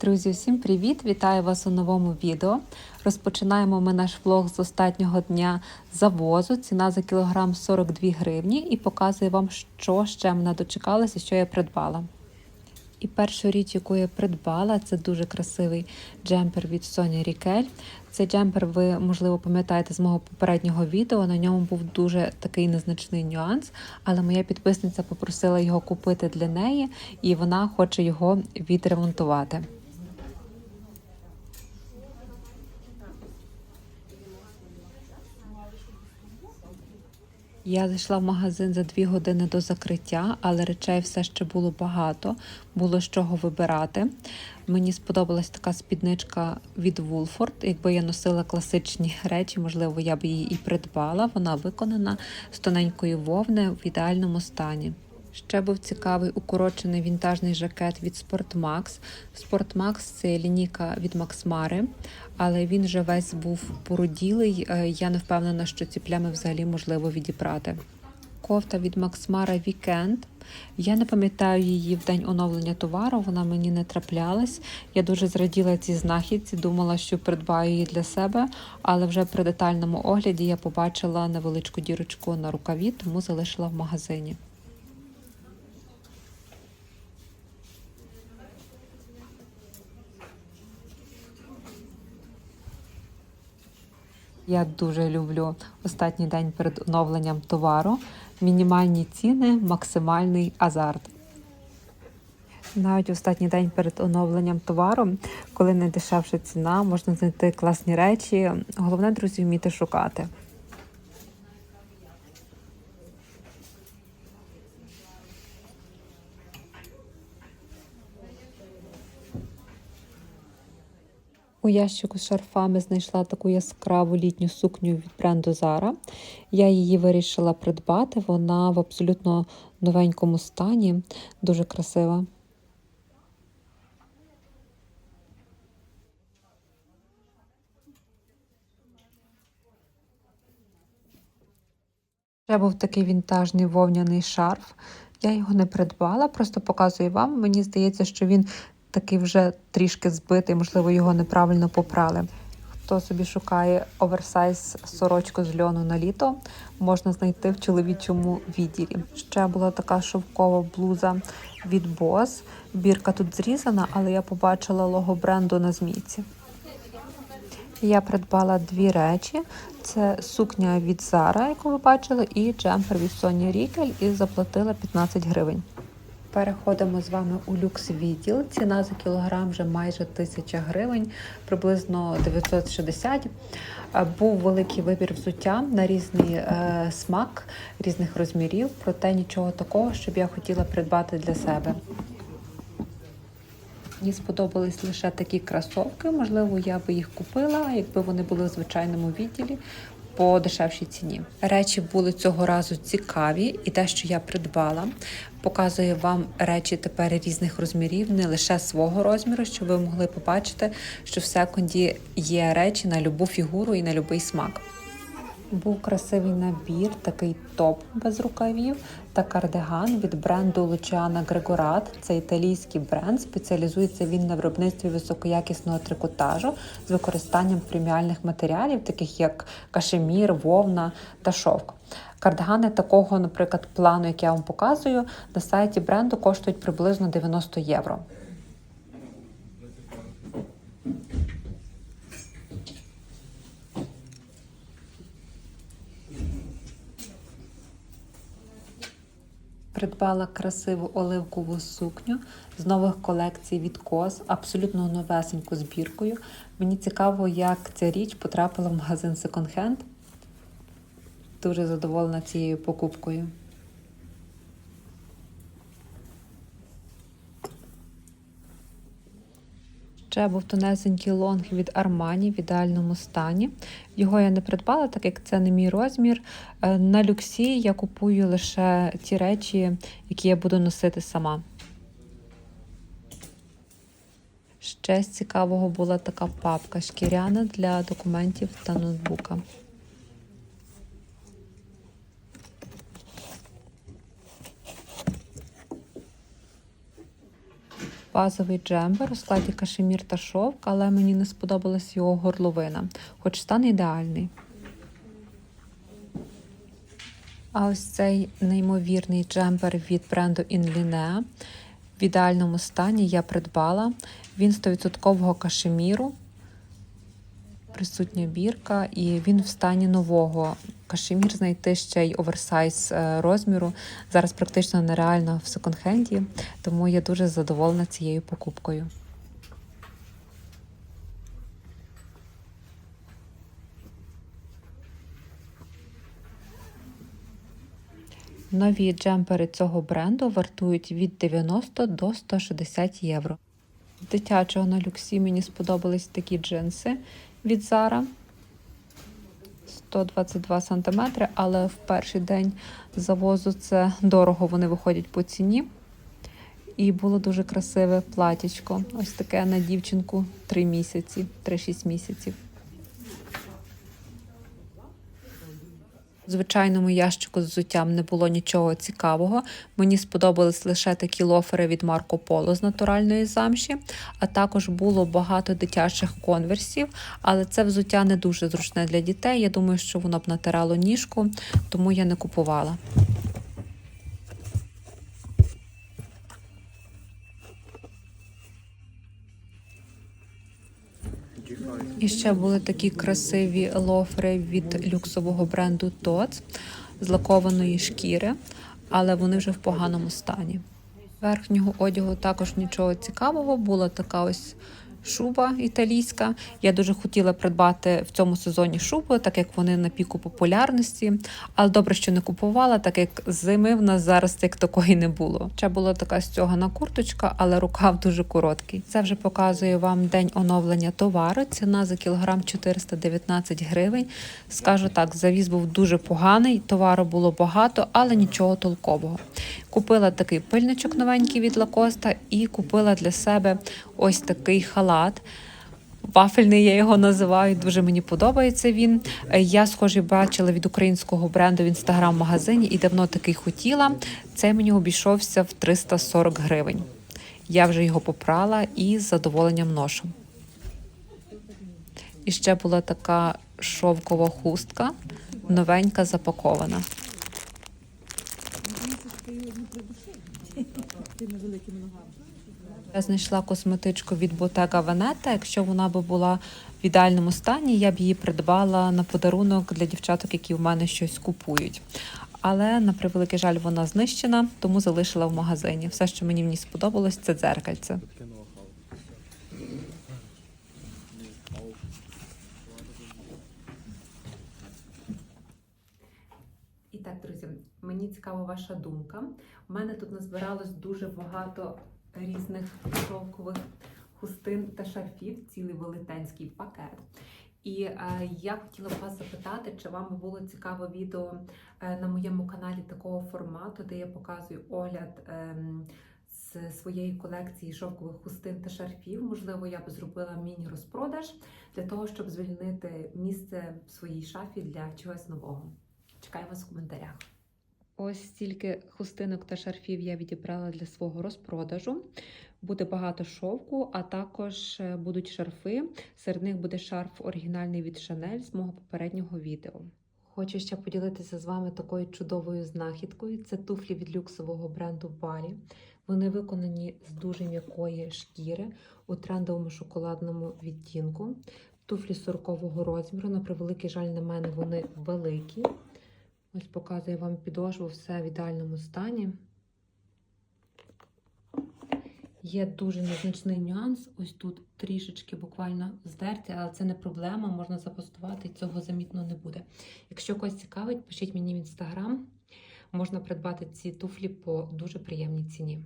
Друзі, всім привіт! Вітаю вас у новому відео. Розпочинаємо ми наш влог з останнього дня завозу. Ціна за кілограм 42 гривні і показую вам, що ще мене дочекалося, що я придбала. І першу річ, яку я придбала, це дуже красивий джемпер від Соня Рікель. Цей джемпер ви, можливо, пам'ятаєте з мого попереднього відео. На ньому був дуже такий незначний нюанс, але моя підписниця попросила його купити для неї, і вона хоче його відремонтувати. Я зайшла в магазин за дві години до закриття, але речей все ще було багато, було з чого вибирати. Мені сподобалась така спідничка від Woolford. Якби я носила класичні речі, можливо, я б її і придбала. Вона виконана з тоненької вовни в ідеальному стані. Ще був цікавий укорочений вінтажний жакет від Sportmax. Sportmax – це лінійка від Максмари, але він вже весь був породілий. Е, Я не впевнена, що ці плями взагалі можливо відібрати. Кофта від Максмара Weekend. Я не пам'ятаю її в день оновлення товару, вона мені не траплялась. Я дуже зраділа цій знахідці, думала, що придбаю її для себе, але вже при детальному огляді я побачила невеличку дірочку на рукаві, тому залишила в магазині. Я дуже люблю останній день перед оновленням товару. Мінімальні ціни, максимальний азарт. Навіть останній день перед оновленням товару, коли найдешевша ціна, можна знайти класні речі. Головне, друзі, вміти шукати. У ящику з шарфами знайшла таку яскраву літню сукню від бренду Zara. Я її вирішила придбати. Вона в абсолютно новенькому стані, дуже красива. Ще був такий вінтажний вовняний шарф. Я його не придбала, просто показую вам. Мені здається, що він такий вже трішки збитий, можливо, його неправильно попрали. Хто собі шукає оверсайз сорочку з льону на літо, можна знайти в чоловічому відділі. Ще була така шовкова блуза від Boss. Бірка тут зрізана, але я побачила лого бренду на змійці. Я придбала дві речі: це сукня від Zara, яку ви бачили, і джемпер від Sonia Rickel, і заплатила 15 гривень. Переходимо з вами у люкс відділ. Ціна за кілограм вже майже 1000 гривень, приблизно 960. Е, Був великий вибір взуття на різний е, смак, різних розмірів, проте нічого такого, щоб я хотіла придбати для себе. Мені сподобались лише такі кросовки. Можливо, я би їх купила, якби вони були в звичайному відділі по дешевшій ціні. Речі були цього разу цікаві, і те, що я придбала, показує вам речі тепер різних розмірів, не лише свого розміру, щоб ви могли побачити, що в секунді є речі на любу фігуру і на будь-який смак. Був красивий набір, такий топ без рукавів та кардиган від бренду Luciana Gregorat. Це італійський бренд. Спеціалізується він на виробництві високоякісного трикотажу з використанням преміальних матеріалів, таких як кашемір, вовна та шовк. Кардигани такого, наприклад, плану, як я вам показую, на сайті бренду коштують приблизно 90 євро. Придбала красиву оливкову сукню з нових колекцій від Кос, абсолютно новесеньку збіркою. Мені цікаво, як ця річ потрапила в магазин Second Hand. Дуже задоволена цією покупкою. Ще був тонесенький лонг від Armani в ідеальному стані. Його я не придбала, так як це не мій розмір. Е, На люксі я купую лише ті речі, які я буду носити сама. Ще з цікавого була така папка шкіряна для документів та ноутбука. Базовий джембер у складі кашемір та шовк, але мені не сподобалась його горловина, хоч стан ідеальний. А ось цей неймовірний джемпер від бренду Inline в ідеальному стані я придбала. Він 100% кашеміру, присутня бірка, і він в стані нового. Кашемір знайти ще й оверсайз е, розміру. Зараз практично нереально в секонд-хенді, тому я дуже задоволена цією покупкою. Нові джемпери цього бренду вартують від 90 до 160 євро. Дитячого на люксі мені сподобались такі джинси від Zara. 122 см, але в перший день завозу це дорого вони виходять по ціні. І було дуже красиве платічко. Ось таке на дівчинку 3 місяці, 3-6 місяців. Звичайному ящику з взуттям не було нічого цікавого. Мені сподобались лише такі лофери від Марко Поло з натуральної замші, а також було багато дитячих конверсів, але це взуття не дуже зручне для дітей. Я думаю, що воно б натирало ніжку, тому я не купувала. І ще були такі красиві лофри від люксового бренду TOTS з лакованої шкіри, але вони вже в поганому стані. Верхнього одягу також нічого цікавого, була така ось шуба італійська. Я дуже хотіла придбати в цьому сезоні шубу, так як вони на піку популярності. Але добре, що не купувала, так як зими в нас зараз як такої не було. Ще була така стягана курточка, але рукав дуже короткий. Це вже показує вам день оновлення товару. Ціна за кілограм 419 гривень. Скажу так, завіз був дуже поганий, товару було багато, але нічого толкового. Купила такий пильничок новенький від Лакоста і купила для себе ось такий халат. Вафельний я його називаю, дуже мені подобається він. Е, Я схожий бачила від українського бренду в інстаграм-магазині і давно такий хотіла. Цей мені обійшовся в 340 гривень. Я вже його попрала і з задоволенням ношу. І ще була така шовкова хустка, новенька запакована. Я знайшла косметичку від Bottega Veneta. Якщо вона би була в ідеальному стані, я б її придбала на подарунок для дівчаток, які в мене щось купують. Але на превеликий жаль, вона знищена, тому залишила в магазині. Все, що мені в ній сподобалось, це дзеркальце. І так, друзі, мені цікава ваша думка. У мене тут назбиралось дуже багато різних шовкових хустин та шарфів, цілий велетенський пакет. І е, я хотіла б вас запитати, чи вам було цікаво відео е, на моєму каналі такого формату, де я показую огляд е, з своєї колекції шовкових хустин та шарфів. Можливо, я б зробила міні-розпродаж для того, щоб звільнити місце в своїй шафі для чогось нового. Чекаю вас в коментарях. Ось стільки хустинок та шарфів я відібрала для свого розпродажу. Буде багато шовку, а також е, будуть шарфи. Серед них буде шарф оригінальний від Chanel з мого попереднього відео. Хочу ще поділитися з вами такою чудовою знахідкою. Це туфлі від люксового бренду Балі. Вони виконані з дуже м'якої шкіри у трендовому шоколадному відтінку. Туфлі 40-го розміру. На превеликий жаль, на мене вони великі. Ось показує вам підошву, все в ідеальному стані. Є дуже незначний нюанс. Ось тут трішечки буквально здерті, але це не проблема, можна запостувати, цього замітно не буде. Якщо когось цікавить, пишіть мені в інстаграм. Можна придбати ці туфлі по дуже приємній ціні.